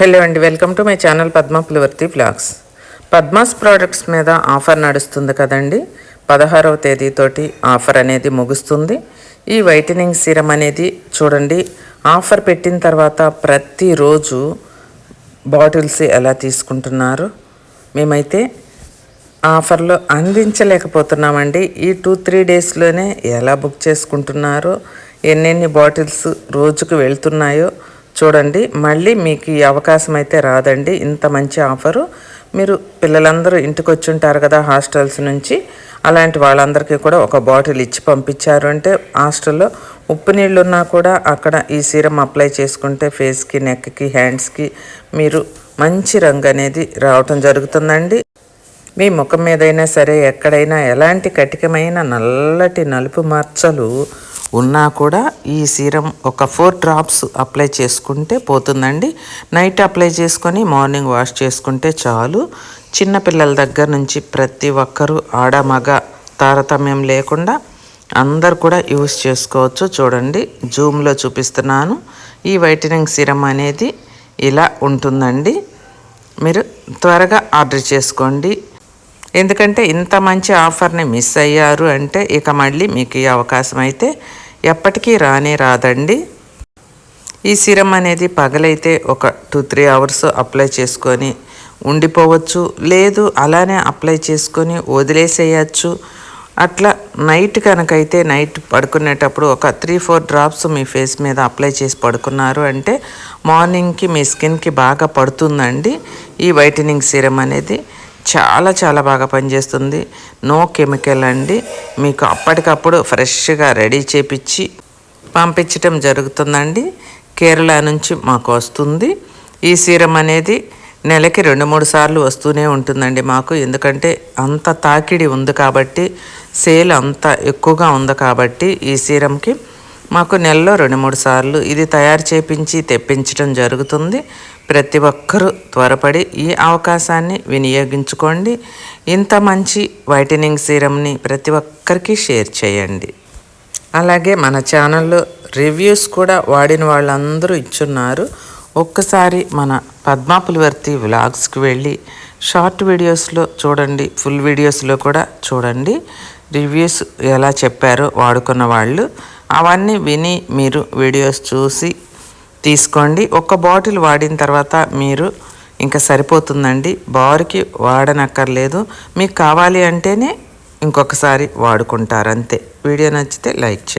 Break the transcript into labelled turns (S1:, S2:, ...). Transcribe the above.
S1: Hello అండి welcome to my channel Padma Pulivarthi vlogs Padma's products మీద offer నడుస్తుంది కదండి. పదహారవ తేదీతోటి ఆఫర్ అనేది ముగుస్తుంది. ఈ వైటనింగ్ సీరం అనేది చూడండి ఆఫర్ పెట్టిన తర్వాత ప్రతిరోజు బాటిల్స్ ఎలా తీసుకుంటున్నారు మేమైతే ఆఫర్లో అందించలేకపోతున్నామండి. ఈ టూ త్రీ డేస్లోనే ఎలా బుక్ చేసుకుంటున్నారో ఎన్నెన్ని బాటిల్స్ రోజుకు వెళ్తున్నాయో చూడండి. మళ్ళీ మీకు ఈ అవకాశం అయితే రాదండి. ఇంత మంచి ఆఫరు. మీరు పిల్లలందరూ ఇంటికి వచ్చి ఉంటారు కదా హాస్టల్స్ నుంచి. అలాంటి వాళ్ళందరికీ కూడా ఒక బాటిల్ ఇచ్చి పంపించారు. అంటే హాస్టల్లో ఉప్పు నీళ్ళు ఉన్నా కూడా అక్కడ ఈ సీరం అప్లై చేసుకుంటే ఫేస్కి నెక్కి హ్యాండ్స్కి మీరు మంచి రంగు అనేది రావటం జరుగుతుందండి. మీ ముఖం మీదైనా సరే ఎక్కడైనా ఎలాంటి కటికమైన నల్లటి నలుపు మచ్చలు ఉన్నా కూడా ఈ సీరం ఒక ఫోర్ డ్రాప్స్ అప్లై చేసుకుంటే పోతుందండి. నైట్ అప్లై చేసుకొని మార్నింగ్ వాష్ చేసుకుంటే చాలు. చిన్నపిల్లల దగ్గర నుంచి ప్రతి ఒక్కరూ ఆడ మగ తారతమ్యం లేకుండా అందరు కూడా యూస్ చేసుకోవచ్చు. చూడండి జూమ్లో చూపిస్తున్నాను. ఈ వైటనింగ్ సీరం అనేది ఇలా ఉంటుందండి. మీరు త్వరగా ఆర్డర్ చేసుకోండి. ఎందుకంటే ఇంత మంచి ఆఫర్ని మిస్ అయ్యారు అంటే ఇక మళ్ళీ మీకు ఈ అవకాశం అయితే ఎప్పటికీ రానే రాదండి. ఈ సిరం అనేది పగలైతే ఒక టూ త్రీ అవర్స్ అప్లై చేసుకొని ఉండిపోవచ్చు. లేదు అలానే అప్లై చేసుకొని వదిలేసేయచ్చు. అట్లా నైట్ కనుకైతే నైట్ పడుకునేటప్పుడు ఒక త్రీ ఫోర్ డ్రాప్స్ మీ ఫేస్ మీద అప్లై చేసి పడుకున్నారు అంటే మార్నింగ్కి మీ స్కిన్కి బాగా పడుతుందండి. ఈ వైటనింగ్ సీరం అనేది చాలా చాలా బాగా పనిచేస్తుంది. నో కెమికల్ అండి. మీకు అప్పటికప్పుడు ఫ్రెష్గా రెడీ చేపించి పంపించటం జరుగుతుందండి. కేరళ నుంచి మాకు వస్తుంది. ఈ సీరం అనేది నెలకి రెండు మూడు సార్లు వస్తూనే ఉంటుందండి మాకు. ఎందుకంటే అంత తాకిడి ఉంది కాబట్టి సేల్ అంత ఎక్కువగా ఉంది కాబట్టి ఈ సీరంకి మాకు నెలలో రెండు మూడు సార్లు ఇది తయారు చేపించి తెప్పించడం జరుగుతుంది. ప్రతి ఒక్కరూ త్వరపడి ఈ అవకాశాన్ని వినియోగించుకోండి. ఇంత మంచి వైటనింగ్ సీరంని ప్రతి ఒక్కరికి షేర్ చేయండి. అలాగే మన ఛానల్లో రివ్యూస్ కూడా వాడిన వాళ్ళందరూ ఇచ్చున్నారు. ఒక్కసారి మన పద్మాపులివర్తి వ్లాగ్స్కి వెళ్ళి షార్ట్ వీడియోస్లో చూడండి ఫుల్ వీడియోస్లో కూడా చూడండి. రివ్యూస్ ఎలా చెప్పారో వాడుకున్న వాళ్ళు. అవన్నీ విని మీరు వీడియోస్ చూసి తీసుకోండి. ఒక బాటిల్ వాడిన తర్వాత మీరు ఇంకా సరిపోతుందండి. బార్కి వాడనక్కర్లేదు. మీకు కావాలి అంటేనే ఇంకొకసారి వాడుకుంటారు అంతే. వీడియో నచ్చితే లైక్ చేయండి.